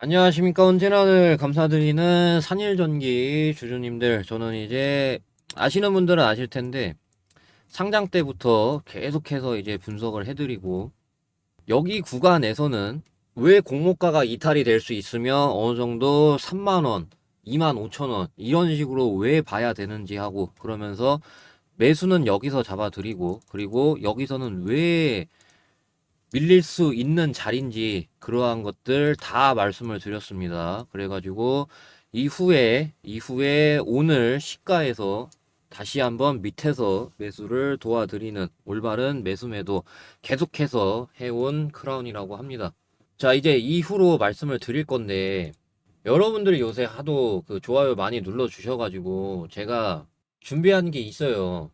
안녕하십니까. 언제나 늘 감사드리는 산일전기 주주님들. 저는 이제 아시는 분들은 아실 텐데 상장 때부터 계속해서 이제 분석을 해드리고 여기 구간에서는 왜 공모가가 이탈이 될 수 있으며 어느 정도 3만원, 2만 5천원 이런 식으로 왜 봐야 되는지 하고 그러면서 매수는 여기서 잡아드리고 그리고 여기서는 왜 밀릴 수 있는 자리인지 그러한 것들 다 말씀을 드렸습니다. 그래가지고 이후에 이후에 오늘 시가에서 다시 한번 밑에서 매수를 도와드리는 올바른 매수 매도 계속해서 해온 크라운이라고 합니다. 자 이제 이후로 말씀을 드릴 건데 여러분들이 요새 하도 그 좋아요 많이 눌러 주셔가지고 제가 준비한 게 있어요.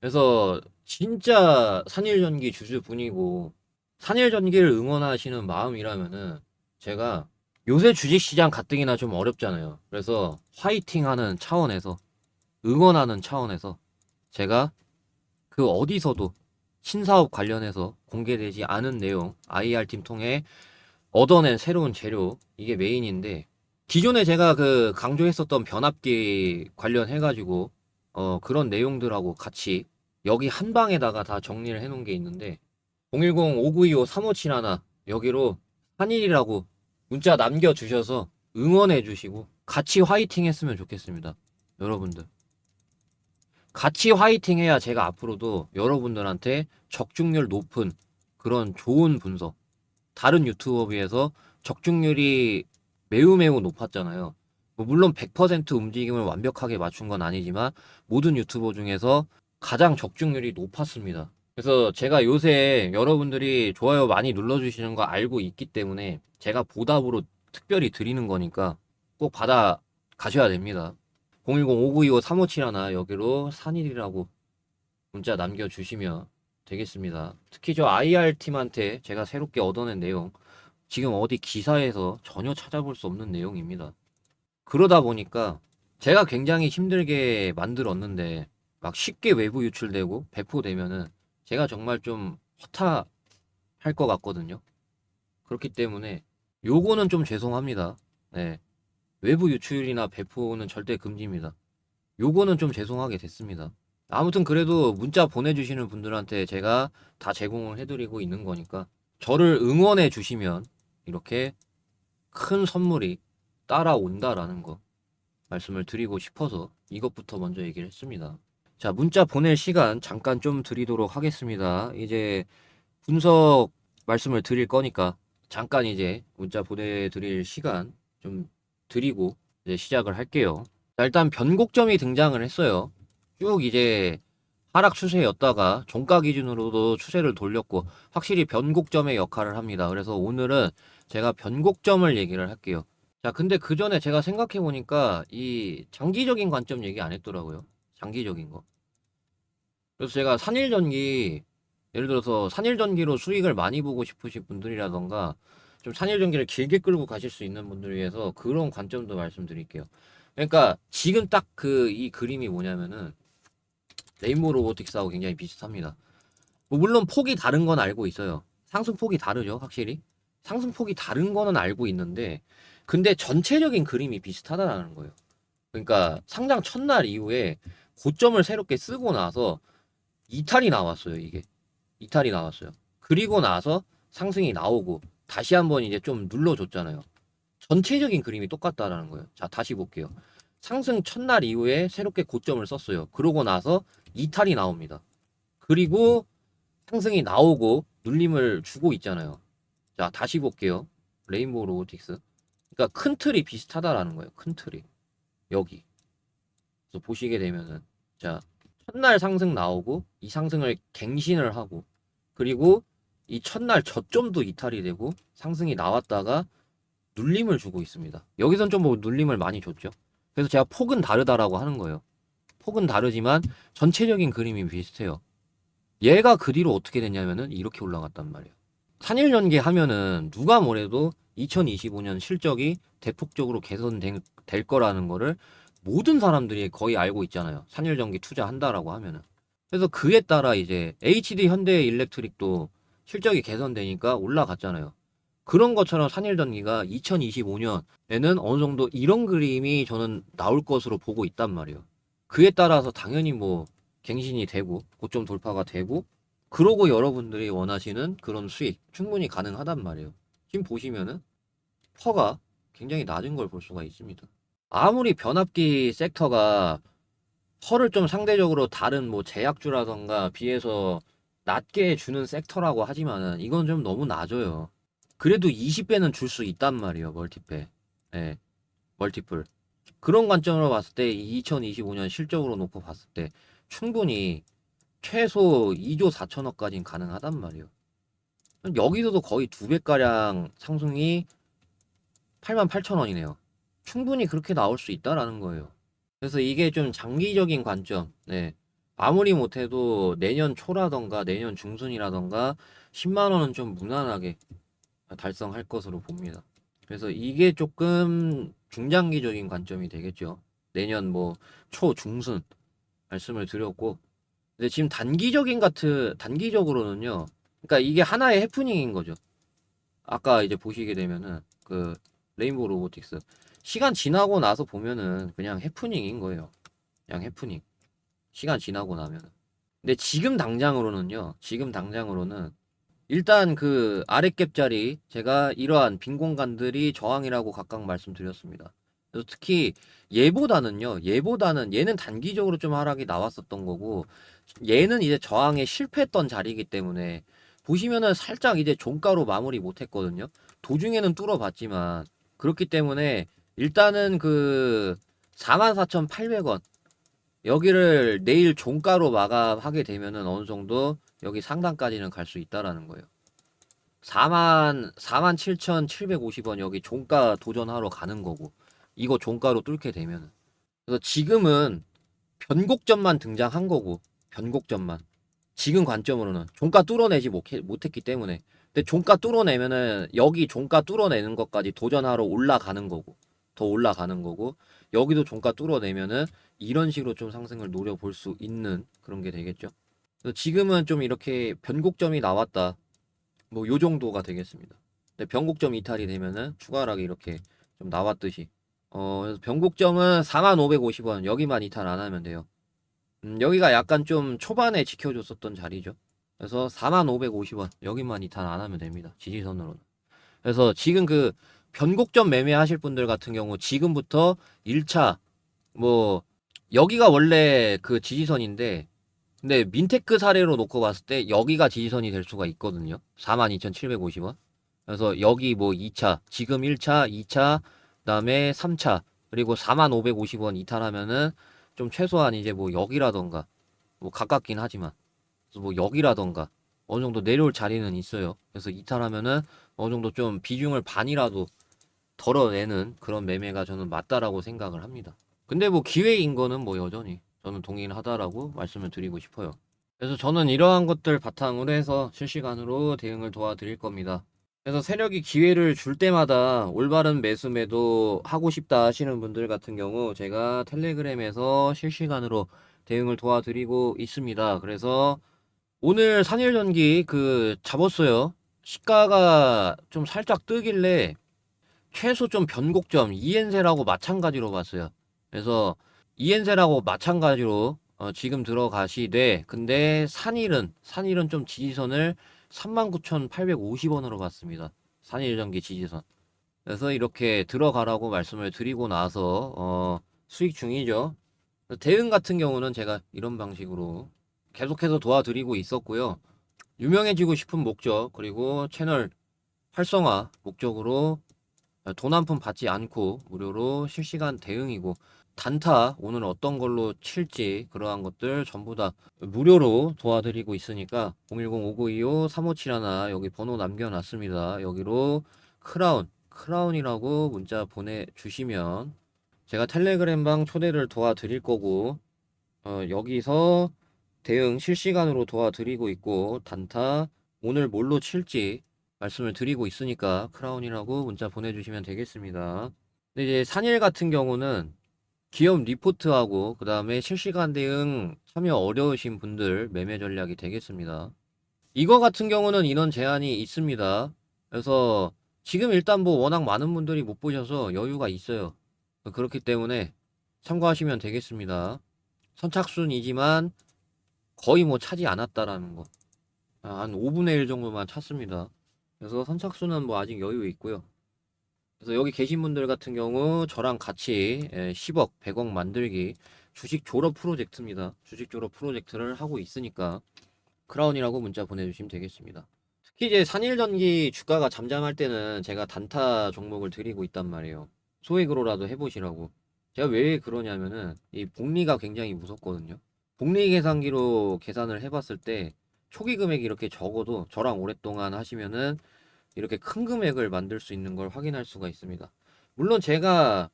그래서 진짜 산일전기 주주분이고 산일 전기를 응원하시는 마음이라면은 제가 요새 주식시장 가뜩이나 좀 어렵잖아요. 그래서 화이팅하는 차원에서 응원하는 차원에서 제가 그 어디서도 신사업 관련해서 공개되지 않은 내용 IR팀 통해 얻어낸 새로운 재료 이게 메인인데 기존에 제가 그 강조했었던 변압기 관련해 가지고 어 그런 내용들하고 같이 여기 한 방에다가 다 정리를 해 놓은 게 있는데 010-5925-3571 여기로 한일이라고 문자 남겨주셔서 응원해 주시고 같이 화이팅 했으면 좋겠습니다. 여러분들. 같이 화이팅 해야 제가 앞으로도 여러분들한테 적중률 높은 그런 좋은 분석. 다른 유튜버에 비해서 적중률이 매우 매우 높았잖아요. 뭐 물론 100% 움직임을 완벽하게 맞춘 건 아니지만 모든 유튜버 중에서 가장 적중률이 높았습니다. 그래서 제가 요새 여러분들이 좋아요 많이 눌러주시는 거 알고 있기 때문에 제가 보답으로 특별히 드리는 거니까 꼭 받아 가셔야 됩니다. 010-5925-3571 여기로 산일이라고 문자 남겨주시면 되겠습니다. 특히 저 IR팀한테 제가 새롭게 얻어낸 내용 지금 어디 기사에서 전혀 찾아볼 수 없는 내용입니다. 그러다 보니까 제가 굉장히 힘들게 만들었는데 막 쉽게 외부 유출되고 배포되면은 제가 정말 좀 허탈할 것 같거든요. 그렇기 때문에 요거는 좀 죄송합니다. 네. 외부 유출이나 배포는 절대 금지입니다. 요거는 좀 죄송하게 됐습니다. 아무튼 그래도 문자 보내주시는 분들한테 제가 다 제공을 해드리고 있는 거니까 저를 응원해 주시면 이렇게 큰 선물이 따라온다라는 거 말씀을 드리고 싶어서 이것부터 먼저 얘기를 했습니다. 자, 문자 보낼 시간 잠깐 좀 드리도록 하겠습니다. 이제 분석 말씀을 드릴 거니까 잠깐 이제 문자 보내드릴 시간 좀 드리고 이제 시작을 할게요. 자, 일단 변곡점이 등장을 했어요. 쭉 이제 하락 추세였다가 종가 기준으로도 추세를 돌렸고 확실히 변곡점의 역할을 합니다. 그래서 오늘은 제가 변곡점을 얘기를 할게요. 자, 근데 그 전에 제가 생각해 보니까 이 장기적인 관점 얘기 안 했더라고요. 장기적인 거. 그래서 제가 산일전기 예를 들어서 산일전기로 수익을 많이 보고 싶으신 분들이라던가 좀 산일전기를 길게 끌고 가실 수 있는 분들을 위해서 그런 관점도 말씀드릴게요. 그러니까 지금 딱 그 이 그림이 뭐냐면은 레인보우 로보틱스하고 굉장히 비슷합니다. 뭐 물론 폭이 다른 건 알고 있어요. 상승폭이 다르죠, 확실히. 상승폭이 다른 거는 알고 있는데 근데 전체적인 그림이 비슷하다라는 거예요. 그러니까 상장 첫날 이후에 고점을 새롭게 쓰고 나서 이탈이 나왔어요, 이게. 이탈이 나왔어요. 그리고 나서 상승이 나오고 다시 한번 이제 좀 눌러줬잖아요. 전체적인 그림이 똑같다라는 거예요. 자, 다시 볼게요. 상승 첫날 이후에 새롭게 고점을 썼어요. 그러고 나서 이탈이 나옵니다. 그리고 상승이 나오고 눌림을 주고 있잖아요. 자, 다시 볼게요. 레인보우 로보틱스. 그러니까 큰 틀이 비슷하다라는 거예요. 큰 틀이. 여기. 그래서 보시게 되면은 자, 첫날 상승 나오고 이 상승을 갱신을 하고 그리고 이 첫날 저점도 이탈이 되고 상승이 나왔다가 눌림을 주고 있습니다. 여기선 좀 뭐 눌림을 많이 줬죠. 그래서 제가 폭은 다르다라고 하는 거예요. 폭은 다르지만 전체적인 그림이 비슷해요. 얘가 그 뒤로 어떻게 됐냐면은 이렇게 올라갔단 말이에요. 산일전기 하면은 누가 뭐래도 2025년 실적이 대폭적으로 개선될 거라는 거를 모든 사람들이 거의 알고 있잖아요. 산일전기 투자한다라고 하면은. 그래서 그에 따라 이제 HD 현대 일렉트릭도 실적이 개선되니까 올라갔잖아요. 그런 것처럼 산일전기가 2025년에는 어느 정도 이런 그림이 저는 나올 것으로 보고 있단 말이에요. 그에 따라서 당연히 뭐 갱신이 되고 고점 돌파가 되고 그러고 여러분들이 원하시는 그런 수익 충분히 가능하단 말이에요. 지금 보시면은 퍼가 굉장히 낮은 걸 볼 수가 있습니다. 아무리 변압기 섹터가 퍼를 좀 상대적으로 다른 뭐 제약주라던가 비해서 낮게 주는 섹터라고 하지만은 이건 좀 너무 낮아요. 그래도 20배는 줄 수 있단 말이에요. 멀티배. 예. 멀티플. 그런 관점으로 봤을 때 2025년 실적으로 놓고 봤을 때 충분히 최소 2조 4천억까지는 가능하단 말이에요. 여기서도 거의 두 배가량 상승이 8만 8천 원이네요. 충분히 그렇게 나올 수 있다라는 거예요. 그래서 이게 좀 장기적인 관점, 네. 아무리 못해도 내년 초라던가 내년 중순이라던가 10만 원은 좀 무난하게 달성할 것으로 봅니다. 그래서 이게 조금 중장기적인 관점이 되겠죠. 내년 뭐 초, 중순 말씀을 드렸고, 근데 지금 단기적인 같은 단기적으로는요. 그러니까 이게 하나의 해프닝인 거죠. 아까 이제 보시게 되면은 그 레인보우 로보틱스 시간 지나고 나서 보면은 그냥 해프닝인 거예요. 그냥 해프닝. 시간 지나고 나면은. 근데 지금 당장으로는요. 지금 당장으로는 일단 그 아랫갭자리 제가 이러한 빈 공간들이 저항이라고 각각 말씀드렸습니다. 그래서 특히 얘보다는요. 얘보다는 얘는 단기적으로 좀 하락이 나왔었던 거고 얘는 이제 저항에 실패했던 자리이기 때문에 보시면은 살짝 이제 종가로 마무리 못 했거든요. 도중에는 뚫어봤지만 그렇기 때문에 일단은 그 44,800원. 여기를 내일 종가로 마감하게 되면은 어느 정도 여기 상단까지는 갈 수 있다라는 거예요. 4만 47,750원 여기 종가 도전하러 가는 거고 이거 종가로 뚫게 되면은. 그래서 지금은 변곡점만 등장한 거고 변곡점만. 지금 관점으로는 종가 뚫어내지 못했기 때문에. 근데 종가 뚫어내면은 여기 종가 뚫어내는 것까지 도전하러 올라가는 거고 더 올라가는 거고 여기도 종가 뚫어내면은 이런 식으로 좀 상승을 노려볼 수 있는 그런 게 되겠죠. 지금은 좀 이렇게 변곡점이 나왔다. 뭐 요 정도가 되겠습니다. 근데 변곡점 이탈이 되면은 추가 하락이 이렇게 좀 나왔듯이 어 변곡점은 4,550원 여기만 이탈 안 하면 돼요. 음, 여기가 약간 좀 초반에 지켜줬었던 자리죠. 그래서 4,550원 여기만 이탈 안 하면 됩니다. 지지선으로는. 그래서 지금 그 변곡점 매매하실 분들 같은 경우 지금부터 1차 뭐 여기가 원래 그 지지선인데 근데 민테크 사례로 놓고 봤을 때 여기가 지지선이 될 수가 있거든요. 42,750원. 그래서 여기 뭐 2차, 지금 1차, 2차, 그다음에 3차, 그리고 4,550원 이탈하면은 좀 최소한 이제 뭐 여기라던가 뭐 가깝긴 하지만 그래서 뭐 여기라던가 어느 정도 내려올 자리는 있어요. 그래서 이탈하면은 어느 정도 좀 비중을 반이라도 덜어내는 그런 매매가 저는 맞다라고 생각을 합니다. 근데 뭐 기회인 거는 뭐 여전히 저는 동일하다라고 말씀을 드리고 싶어요. 그래서 저는 이러한 것들 바탕으로 해서 실시간으로 대응을 도와드릴 겁니다. 그래서 세력이 기회를 줄 때마다 올바른 매수 매도 하고 싶다 하시는 분들 같은 경우 제가 텔레그램에서 실시간으로 대응을 도와드리고 있습니다. 그래서 오늘 산일전기 그 잡았어요. 시가가 좀 살짝 뜨길래 최소 좀 변곡점 이엔세라고 마찬가지로 봤어요. 그래서 이엔세라고 마찬가지로 어, 지금 들어가시되 근데 산일은 산일은 좀 지지선을 39,850원으로 봤습니다. 산일 전기 지지선. 그래서 이렇게 들어가라고 말씀을 드리고 나서 어, 수익 중이죠. 대응 같은 경우는 제가 이런 방식으로 계속해서 도와드리고 있었고요. 유명해지고 싶은 목적 그리고 채널 활성화 목적으로 돈 한 푼 받지 않고 무료로 실시간 대응이고 단타 오늘 어떤 걸로 칠지 그러한 것들 전부 다 무료로 도와드리고 있으니까 010-5925-3571 여기 번호 남겨놨습니다. 여기로 크라운 크라운이라고 문자 보내주시면 제가 텔레그램방 초대를 도와드릴 거고 어, 여기서 대응 실시간으로 도와드리고 있고 단타 오늘 뭘로 칠지 말씀을 드리고 있으니까 크라운이라고 문자 보내주시면 되겠습니다. 근데 이제 산일 같은 경우는 기업 리포트하고 그 다음에 실시간 대응 참여 어려우신 분들 매매 전략이 되겠습니다. 이거 같은 경우는 인원 제한이 있습니다. 그래서 지금 일단 뭐 워낙 많은 분들이 못 보셔서 여유가 있어요. 그렇기 때문에 참고하시면 되겠습니다. 선착순이지만 거의 뭐 차지 않았다라는 거. 아, 한 5분의 1 정도만 찼습니다. 그래서 선착순은 뭐 아직 여유 있고요. 그래서 여기 계신 분들 같은 경우 저랑 같이 예, 10억, 100억 만들기 주식 졸업 프로젝트입니다. 주식 졸업 프로젝트를 하고 있으니까 크라운이라고 문자 보내주시면 되겠습니다. 특히 이제 산일전기 주가가 잠잠할 때는 제가 단타 종목을 드리고 있단 말이에요. 소액으로라도 해보시라고. 제가 왜 그러냐면은 이 복리가 굉장히 무섭거든요. 복리 계산기로 계산을 해봤을 때 초기 금액이 이렇게 적어도 저랑 오랫동안 하시면은 이렇게 큰 금액을 만들 수 있는 걸 확인할 수가 있습니다. 물론 제가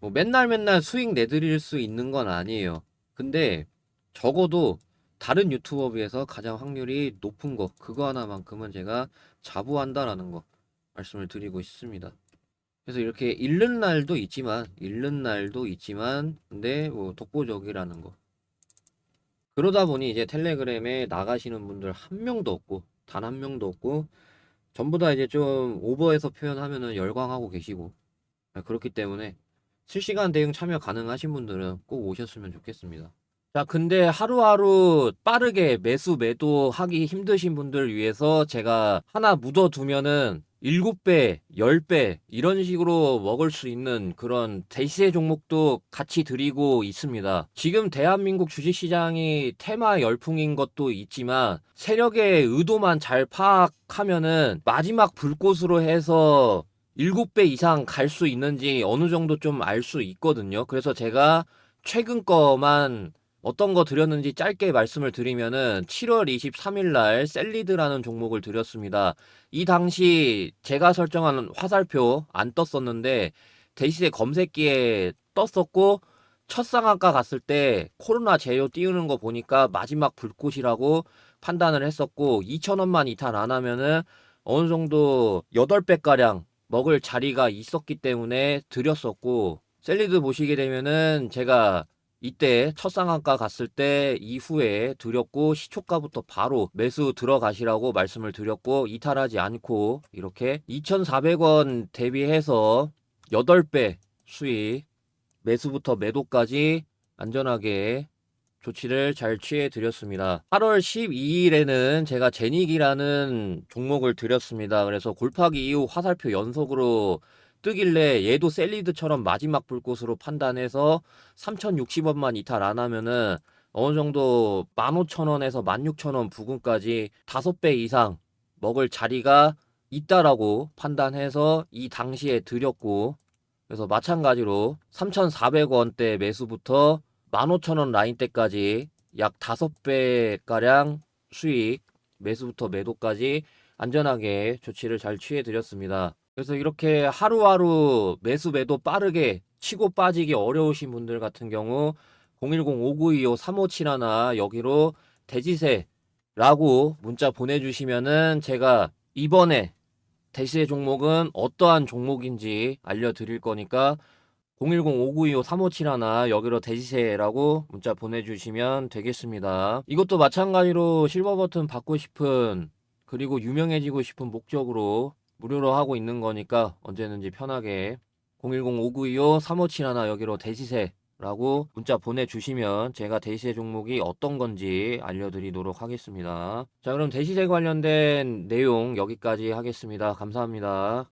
뭐 맨날 맨날 수익 내드릴 수 있는 건 아니에요. 근데 적어도 다른 유튜버 비해서 가장 확률이 높은 거 그거 하나만큼은 제가 자부한다라는 거 말씀을 드리고 있습니다. 그래서 이렇게 잃는 날도 있지만 잃는 날도 있지만 근데 뭐 독보적이라는 거 그러다 보니 이제 텔레그램에 나가시는 분들 한 명도 없고 단 한 명도 없고 전부 다 이제 좀 오버해서 표현하면은 열광하고 계시고 아, 그렇기 때문에 실시간 대응 참여 가능하신 분들은 꼭 오셨으면 좋겠습니다. 자, 근데 하루하루 빠르게 매수 매도하기 힘드신 분들 위해서 제가 하나 묻어두면은 7배, 10배 이런 식으로 먹을 수 있는 그런 대시세 종목도 같이 드리고 있습니다. 지금 대한민국 주식시장이 테마 열풍인 것도 있지만 세력의 의도만 잘 파악하면은 마지막 불꽃으로 해서 7배 이상 갈 수 있는지 어느 정도 좀 알 수 있거든요. 그래서 제가 최근 거만 어떤 거 드렸는지 짧게 말씀을 드리면은 7월 23일 날 셀리드라는 종목을 드렸습니다. 이 당시 제가 설정한 화살표 안 떴었는데 대시세 검색기에 떴었고 첫 상한가 갔을 때 코로나 제휴 띄우는 거 보니까 마지막 불꽃이라고 판단을 했었고 2,000원만 이탈 안 하면은 어느 정도 8배 가량 먹을 자리가 있었기 때문에 드렸었고 셀리드 보시게 되면은 제가 이때 첫 상한가 갔을 때 이후에 드렸고 시초가부터 바로 매수 들어가시라고 말씀을 드렸고 이탈하지 않고 이렇게 2,400원 대비해서 8배 수익 매수부터 매도까지 안전하게 조치를 잘 취해 드렸습니다. 8월 12일에는 제가 제닉이라는 종목을 드렸습니다. 그래서 골파기 이후 화살표 연속으로 뜨길래 얘도 셀리드처럼 마지막 불꽃으로 판단해서 3,060원만 이탈 안 하면은 어느 정도 15,000원에서 16,000원 부근까지 5배 이상 먹을 자리가 있다라고 판단해서 이 당시에 드렸고 그래서 마찬가지로 3,400원대 매수부터 15,000원 라인대까지 약 5배 가량 수익 매수부터 매도까지 안전하게 조치를 잘 취해 드렸습니다. 그래서 이렇게 하루하루 매수 매도 빠르게 치고 빠지기 어려우신 분들 같은 경우 010-5925-3571 여기로 대지세라고 문자 보내주시면은 제가 이번에 대시세 종목은 어떠한 종목인지 알려드릴 거니까 010-5925-3571 여기로 대지세라고 문자 보내주시면 되겠습니다. 이것도 마찬가지로 실버 버튼 받고 싶은 그리고 유명해지고 싶은 목적으로 무료로 하고 있는 거니까 언제든지 편하게 010-5925-3571 여기로 대시세라고 문자 보내주시면 제가 대시세 종목이 어떤 건지 알려드리도록 하겠습니다. 자 그럼 대시세 관련된 내용 여기까지 하겠습니다. 감사합니다.